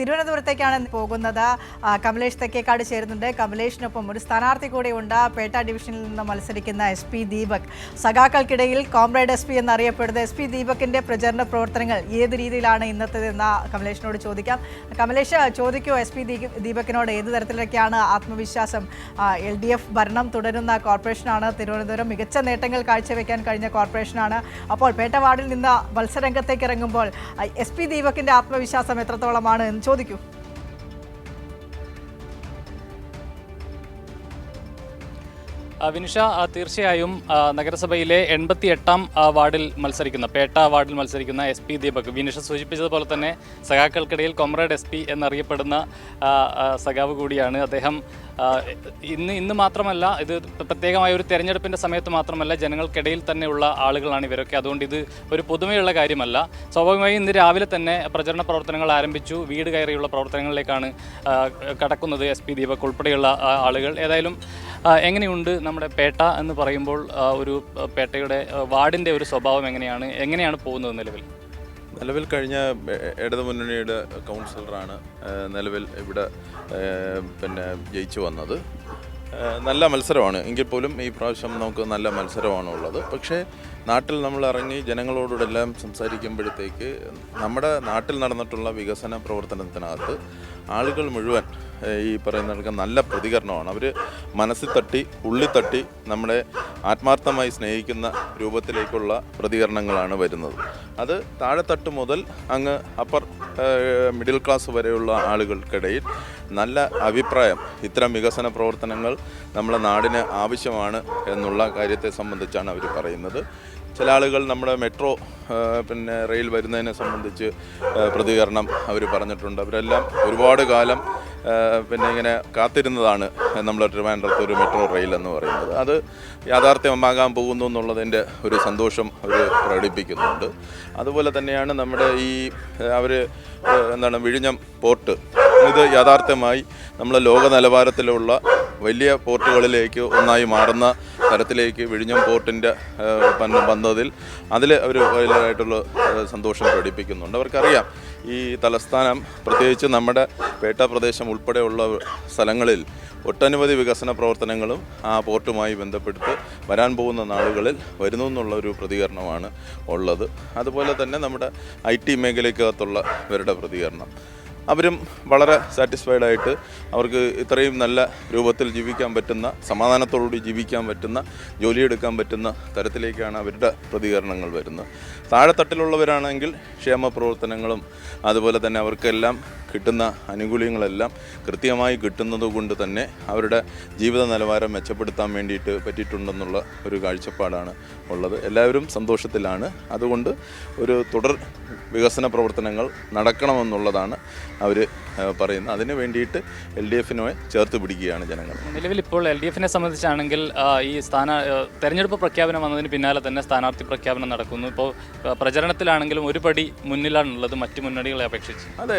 തിരുവനന്തപുരത്തേക്കാണ് പോകുന്നത്. കമലേഷ് തെക്കേക്കാട് ചേരുന്നുണ്ട്. കമലേഷിനൊപ്പം ഒരു സ്ഥാനാർത്ഥി ഉണ്ട് പേട്ട ഡിവിഷനിൽ നിന്ന് മത്സരിക്കുന്ന എസ് പി ദീപക്. സഖാക്കൾക്കിടയിൽ കോംറേഡ് എസ് പി എന്നറിയപ്പെടുന്ന എസ് പി ദീപകിന്റെ പ്രചരണ പ്രവർത്തനങ്ങൾ ഏത് രീതിയിലാണ് ഇന്നത്തേതെന്ന് കമലേഷിനോട് ചോദിക്കാം. കമലേഷ് ചോദിക്കൂ എസ് പി ദീപകിനോട് ഏത് തരത്തിലൊക്കെയാണ് ആത്മവിശ്വാസം? എൽ ഡി എഫ് ഭരണം തുടരുന്ന കോർപ്പറേഷനാണ്. തിരുവനന്തപുരം മികച്ച നേട്ടങ്ങൾ കാഴ്ചവെക്കാൻ കഴിഞ്ഞ കോർപ്പറേഷനാണ്. അപ്പോൾ പേട്ട വാർഡിൽ നിന്ന് മത്സരരംഗത്തേക്ക് ഇറങ്ങുമ്പോൾ എസ് പി ദീപകിന്റെ ആത്മവിശ്വാസം എത്രത്തോളമാണ് എന്ന് ചോദിക്കൂ. വിനിഷ തീർച്ചയായും നഗരസഭയിലെ എൺപത്തി എട്ടാം വാർഡിൽ മത്സരിക്കുന്ന പേട്ട വാർഡിൽ മത്സരിക്കുന്ന എസ് പി ദീപക് വിനിഷ സൂചിപ്പിച്ചതുപോലെ തന്നെ സഖാക്കൾക്കിടയിൽ കൊമ്രേഡ് എസ് പി എന്നറിയപ്പെടുന്ന സഖാവ് കൂടിയാണ് അദ്ദേഹം. ഇന്ന് ഇന്ന് മാത്രമല്ല ഇത് പ്രത്യേകമായ ഒരു തെരഞ്ഞെടുപ്പിന്റെ സമയത്ത് മാത്രമല്ല ജനങ്ങൾക്കിടയിൽ തന്നെയുള്ള ആളുകളാണ് ഇവരൊക്കെ. അതുകൊണ്ട് ഇത് ഒരു പുതുമയുള്ള കാര്യമല്ല. സ്വാഭാവികമായും ഇന്ന് രാവിലെ തന്നെ പ്രചരണ പ്രവർത്തനങ്ങൾ ആരംഭിച്ചു. വീട് കയറിയുള്ള പ്രവർത്തനങ്ങളിലേക്കാണ് കടക്കുന്നത് എസ് പി ദീപക് ഉൾപ്പെടെയുള്ള ആളുകൾ. ഏതായാലും എങ്ങനെയുണ്ട് നമ്മുടെ പേട്ട എന്ന് പറയുമ്പോൾ ഒരു പേട്ടയുടെ വാർഡിന്റെ ഒരു സ്വഭാവം എങ്ങനെയാണ്? എങ്ങനെയാണ് പോകുന്നത് നിലവിൽ? നിലവിൽ കഴിഞ്ഞ ഇടതു മുന്നണിയുടെ കൗൺസിലറാണ് നിലവിൽ ഇവിടെ പിന്നെ ജയിച്ചു വന്നത്. നല്ല മത്സരമാണ്. എങ്കിൽ പോലും ഈ പ്രാവശ്യം നമുക്ക് നല്ല മത്സരമാണ് ഉള്ളത് പക്ഷേ നാട്ടിൽ നമ്മൾ ഇറങ്ങി ജനങ്ങളോടെല്ലാം സംസാരിക്കുമ്പോഴത്തേക്ക് നമ്മുടെ നാട്ടിൽ നടന്നിട്ടുള്ള വികസന പ്രവർത്തനത്തിനകത്ത് ആളുകൾ മുഴുവൻ ഈ പറയുന്ന നല്ല പ്രതികരണമാണ്. അവർ മനസ്സിൽ തട്ടി ഉള്ളിൽ തട്ടി നമ്മളെ ആത്മാർത്ഥമായി സ്നേഹിക്കുന്ന രൂപത്തിലേക്കുള്ള പ്രതികരണങ്ങളാണ് വരുന്നത്. അത് താഴെത്തട്ട് മുതൽ അങ്ങ് അപ്പർ മിഡിൽ ക്ലാസ് വരെയുള്ള ആളുകൾക്കിടയിൽ നല്ല അഭിപ്രായം ഇത്തരം വികസന പ്രവർത്തനങ്ങൾ നമ്മുടെ നാടിന് ആവശ്യമാണ് എന്നുള്ള കാര്യത്തെ സംബന്ധിച്ചാണ് അവർ പറയുന്നത്. ചില ആളുകൾ നമ്മുടെ മെട്രോ പിന്നെ റെയിൽ വരുന്നതിനെ സംബന്ധിച്ച് പ്രതികരണം അവർ പറഞ്ഞിട്ടുണ്ട്. അവരെല്ലാം ഒരുപാട് കാലം പിന്നെ ഇങ്ങനെ കാത്തിരുന്നതാണ് നമ്മൾ ട്രിവാൻഡ്രത്ത് ഒരു മെട്രോ റെയിൽ എന്ന് പറയുന്നത്. അത് യാഥാർത്ഥ്യമാകാൻ പോകുന്നു എന്നുള്ളതിന്റെ ഒരു സന്തോഷം അവർ പ്രകടിപ്പിക്കുന്നുണ്ട്. അതുപോലെ തന്നെയാണ് നമ്മുടെ ഈ അവർ എന്താണ് വിഴിഞ്ഞം പോർട്ട്. ഇത് യാഥാർത്ഥ്യമായി നമ്മുടെ ലോക നിലവാരത്തിലുള്ള വലിയ പോർട്ടുകളിലേക്ക് ഒന്നായി മാറുന്ന തരത്തിലേക്ക് വിഴിഞ്ഞം പോർട്ടിന്റെ വന്നതിൽ അതിൽ അവർ വലിയതായിട്ടുള്ള ഏഹ്, സന്തോഷം പ്രകടിപ്പിക്കുന്നുണ്ട്. അവർക്കറിയാം ഈ തലസ്ഥാനം പ്രത്യേകിച്ച് നമ്മുടെ പേട്ട പ്രദേശം ഉൾപ്പെടെയുള്ള സ്ഥലങ്ങളിൽ ഒട്ടനവധി വികസന പ്രവർത്തനങ്ങളും ആ പോർട്ടുമായി ബന്ധപ്പെട്ട് വരാൻ പോകുന്ന നാളുകളിൽ വരുന്നു എന്നുള്ള ഒരു പ്രതികരണമാണ് ഉള്ളത്. അതുപോലെ തന്നെ നമ്മുടെ ഐ ടി മേഖലയ്ക്കകത്തുള്ള ഇവരുടെ പ്രതികരണം. അവരും വളരെ സാറ്റിസ്ഫൈഡ് ആയിട്ട് അവർക്ക് ഇത്രയും നല്ല രൂപത്തിൽ ജീവിക്കാൻ പറ്റുന്ന സമാധാനത്തോടുകൂടി ജീവിക്കാൻ പറ്റുന്ന ജോലിയെടുക്കാൻ പറ്റുന്ന തരത്തിലേക്കാണ് അവരുടെ പ്രതികരണങ്ങൾ വരുന്നത്. താഴെത്തട്ടിലുള്ളവരാണെങ്കിൽ ക്ഷേമ പ്രവർത്തനങ്ങളും അതുപോലെ തന്നെ അവർക്കെല്ലാം കിട്ടുന്ന ആനുകൂല്യങ്ങളെല്ലാം കൃത്യമായി കിട്ടുന്നത് കൊണ്ട് തന്നെ അവരുടെ ജീവിത നിലവാരം മെച്ചപ്പെടുത്താൻ വേണ്ടിയിട്ട് പറ്റിയിട്ടുണ്ടെന്നുള്ള ഒരു കാഴ്ചപ്പാടാണ് ഉള്ളത്. എല്ലാവരും സന്തോഷത്തിലാണ്. അതുകൊണ്ട് ഒരു തുടർ വികസന പ്രവർത്തനങ്ങൾ നടക്കണമെന്നുള്ളതാണ് അവർ പറയുന്നത് അതിന് വേണ്ടിയിട്ട് എൽ ഡി എഫിനെ ചേർത്ത് പിടിക്കുകയാണ് ജനങ്ങൾ. നിലവിൽ ഇപ്പോൾ എൽ ഡി എഫിനെ സംബന്ധിച്ചാണെങ്കിൽ ഈ സ്ഥാന തെരഞ്ഞെടുപ്പ് പ്രഖ്യാപനം വന്നതിന് പിന്നാലെ തന്നെ സ്ഥാനാർത്ഥി പ്രഖ്യാപനം നടക്കുന്നു. ഇപ്പോൾ പ്രചരണത്തിലാണെങ്കിലും ഒരു പടി മുന്നിലാണുള്ളത് മറ്റു മുന്നണികളെ അപേക്ഷിച്ച്. അതെ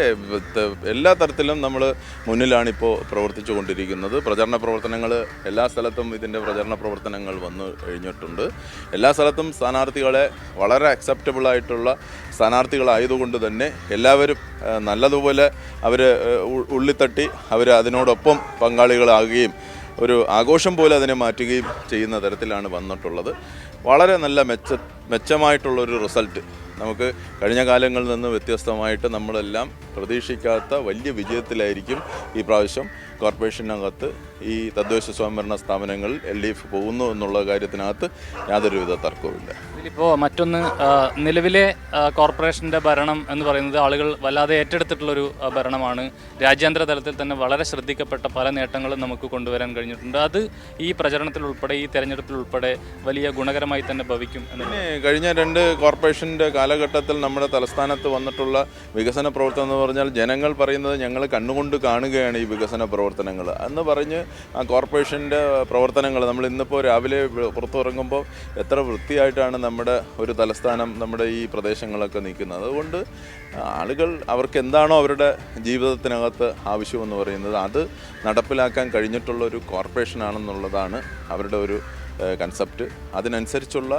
എല്ലാ തരത്തിലും നമ്മൾ മുന്നിലാണിപ്പോൾ പ്രവർത്തിച്ചു കൊണ്ടിരിക്കുന്നത് പ്രചരണ പ്രവർത്തനങ്ങൾ എല്ലാ സ്ഥലത്തും ഇതിന്റെ പ്രചരണ പ്രവർത്തനങ്ങൾ വന്നു കഴിഞ്ഞിട്ടുണ്ട്. എല്ലാ സ്ഥലത്തും സ്ഥാനാർത്ഥികളെ വളരെ അക്സെപ്റ്റബിൾ ആയിട്ടുള്ള സ്ഥാനാർത്ഥികളായതുകൊണ്ട് തന്നെ എല്ലാവരും നല്ലതുപോലെ അവർ ഉള്ളിത്തട്ടി അവർ അതിനോടൊപ്പം പങ്കാളികളാകുകയും ഒരു ആഘോഷം പോലെ അതിനെ മാറ്റുകയും ചെയ്യുന്ന തരത്തിലാണ് വന്നിട്ടുള്ളത്. വളരെ നല്ല മെച്ച മെച്ചമായിട്ടുള്ളൊരു റിസൾട്ട്. നമുക്ക് കഴിഞ്ഞ കാലങ്ങളിൽ നിന്ന് വ്യത്യസ്തമായിട്ട് നമ്മളെല്ലാം പ്രതീക്ഷിക്കാത്ത വലിയ വിജയത്തിലായിരിക്കും ഈ പ്രാവശ്യം കോർപ്പറേഷനകത്ത് ഈ തദ്ദേശ സ്വയംഭരണ സ്ഥാപനങ്ങളിൽ എൽ ഡി എഫ് പോകുന്നു എന്നുള്ള കാര്യത്തിനകത്ത് യാതൊരുവിധ തർക്കവുമില്ല. ഇതിലിപ്പോൾ മറ്റൊന്ന് നിലവിലെ കോർപ്പറേഷന്റെ ഭരണം എന്ന് പറയുന്നത് ആളുകൾ വല്ലാതെ ഏറ്റെടുത്തിട്ടുള്ളൊരു ഭരണമാണ്. രാജ്യാന്തര തലത്തിൽ തന്നെ വളരെ ശ്രദ്ധിക്കപ്പെട്ട പല നേട്ടങ്ങളും നമുക്ക് കൊണ്ടുവരാൻ കഴിഞ്ഞിട്ടുണ്ട്. അത് ഈ പ്രചരണത്തിൽ ഉൾപ്പെടെ ഈ തെരഞ്ഞെടുപ്പിൽ ഉൾപ്പെടെ വലിയ ഗുണകരമായി തന്നെ ഭവിക്കും എന്ന് പിന്നെ കഴിഞ്ഞ രണ്ട് കോർപ്പറേഷന്റെ കാലഘട്ടത്തിൽ നമ്മുടെ തലസ്ഥാനത്ത് വന്നിട്ടുള്ള വികസന പ്രവർത്തനം എന്ന് പറഞ്ഞാൽ ജനങ്ങൾ പറയുന്നത് ഞങ്ങൾ കണ്ണുകൊണ്ട് കാണുകയാണ് ഈ വികസന പ്രവർത്തനങ്ങൾ. എന്ന് പറഞ്ഞ് ആ കോർപ്പറേഷന്റെ പ്രവർത്തനങ്ങൾ നമ്മൾ ഇന്നിപ്പോൾ രാവിലെ പുറത്തിറങ്ങുമ്പോൾ എത്ര വൃത്തിയായിട്ടാണ് നമ്മുടെ ഒരു തലസ്ഥാനം നമ്മുടെ ഈ പ്രദേശങ്ങളൊക്കെ നിൽക്കുന്നത്. അതുകൊണ്ട് ആളുകൾ അവർക്ക് എന്താണോ അവരുടെ ജീവിതത്തിനകത്ത് ആവശ്യമെന്ന് പറയുന്നത് അത് നടപ്പിലാക്കാൻ കഴിഞ്ഞിട്ടുള്ള ഒരു കോർപ്പറേഷനാണെന്നുള്ളതാണ് അവരുടെ ഒരു കൺസെപ്റ്റ് അതിനനുസരിച്ചുള്ള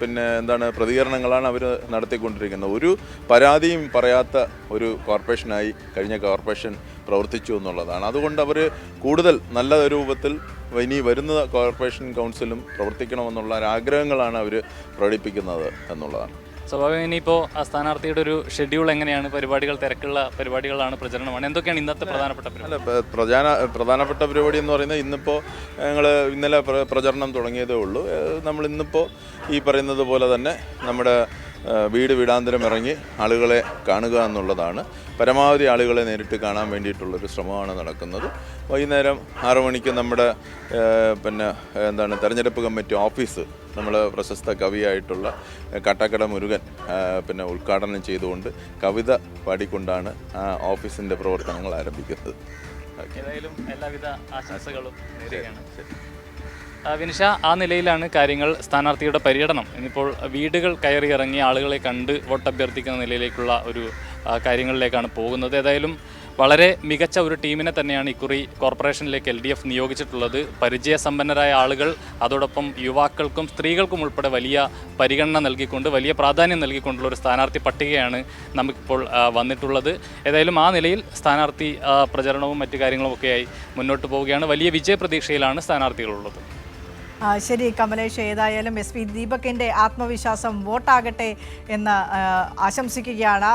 പിന്നെ എന്താണ് പ്രതികരണങ്ങളാണ് അവർ നടത്തിക്കൊണ്ടിരിക്കുന്നത്. ഒരു പരാതിയും പറയാത്ത ഒരു കോർപ്പറേഷനായി കഴിഞ്ഞ കോർപ്പറേഷൻ പ്രവർത്തിച്ചു എന്നുള്ളതാണ്. അതുകൊണ്ട് അവർ കൂടുതൽ നല്ല രൂപത്തിൽ ഇനി വരുന്ന കോർപ്പറേഷൻ കൗൺസിലും പ്രവർത്തിക്കണമെന്നുള്ള ആഗ്രഹങ്ങളാണ് അവർ പ്രകടിപ്പിക്കുന്നത് എന്നുള്ളതാണ്. സ്വാഭാവികം ഇനിയിപ്പോൾ ആ സ്ഥാനാർത്ഥിയുടെ ഒരു ഷെഡ്യൂൾ എങ്ങനെയാണ്? പരിപാടികൾ തിരക്കുള്ള പരിപാടികളാണ് പ്രചരണമാണ്. എന്തൊക്കെയാണ് ഇന്നത്തെ പ്രധാനപ്പെട്ട പരിപാടി? അല്ല പ്ര- പ്രധാന പ്രധാനപ്പെട്ട പരിപാടി എന്ന് പറയുന്നത് ഇന്നിപ്പോൾ ഞങ്ങൾ ഇന്നലെ പ്രചരണം തുടങ്ങിയതേ ഉള്ളൂ. നമ്മൾ ഇന്നിപ്പോൾ ഈ പറയുന്നത് പോലെ തന്നെ നമ്മുടെ വീട് വീടാന്തരം ഇറങ്ങി ആളുകളെ കാണുക എന്നുള്ളതാണ്. പരമാവധി ആളുകളെ നേരിട്ട് കാണാൻ വേണ്ടിയിട്ടുള്ളൊരു ശ്രമമാണ് നടക്കുന്നത്. വൈകുന്നേരം ആറു മണിക്ക് നമ്മുടെ പിന്നെ എന്താണ് തെരഞ്ഞെടുപ്പ് കമ്മിറ്റി ഓഫീസ് നമ്മൾ പ്രശസ്ത കവിയായിട്ടുള്ള കട്ടക്കട മുരുകൻ പിന്നെ ഉദ്ഘാടനം ചെയ്തുകൊണ്ട് കവിത പാടിക്കൊണ്ടാണ് ആ ഓഫീസിന്റെ പ്രവർത്തനങ്ങൾ ആരംഭിക്കുന്നത്. ഏതായാലും എല്ലാവിധ ആശംസകളും ആ, വിനിഷ ആ നിലയിലാണ് കാര്യങ്ങൾ സ്ഥാനാർത്ഥിയുടെ പര്യടനം. ഇന്നിപ്പോൾ വീടുകൾ കയറി ഇറങ്ങി ആളുകളെ കണ്ട് വോട്ട് അഭ്യർത്ഥിക്കുന്ന നിലയിലേക്കുള്ള ഒരു കാര്യങ്ങളിലേക്കാണ് പോകുന്നത്. ഏതായാലും വളരെ മികച്ച ഒരു ടീമിനെ തന്നെയാണ് ഇക്കുറി കോർപ്പറേഷനിലേക്ക് എൽ ഡി എഫ് നിയോഗിച്ചിട്ടുള്ളത്. പരിചയസമ്പന്നരായ ആളുകൾ അതോടൊപ്പം യുവാക്കൾക്കും സ്ത്രീകൾക്കും ഉൾപ്പെടെ വലിയ പരിഗണന നൽകിക്കൊണ്ട് വലിയ പ്രാധാന്യം നൽകിക്കൊണ്ടുള്ള ഒരു സ്ഥാനാർത്ഥി പട്ടികയാണ് നമുക്കിപ്പോൾ വന്നിട്ടുള്ളത്. ഏതായാലും ആ നിലയിൽ സ്ഥാനാർത്ഥി പ്രചരണവും മറ്റു കാര്യങ്ങളും ഒക്കെയായി മുന്നോട്ട് പോവുകയാണ്. വലിയ വിജയപ്രതീക്ഷയിലാണ് സ്ഥാനാർത്ഥികളുള്ളത്. ശരി കമലേഷ് ഏതായാലും എസ് പി ദീപകിന്റെ ആത്മവിശ്വാസം വോട്ടാകട്ടെ എന്ന് ആശംസിക്കുകയാണ്.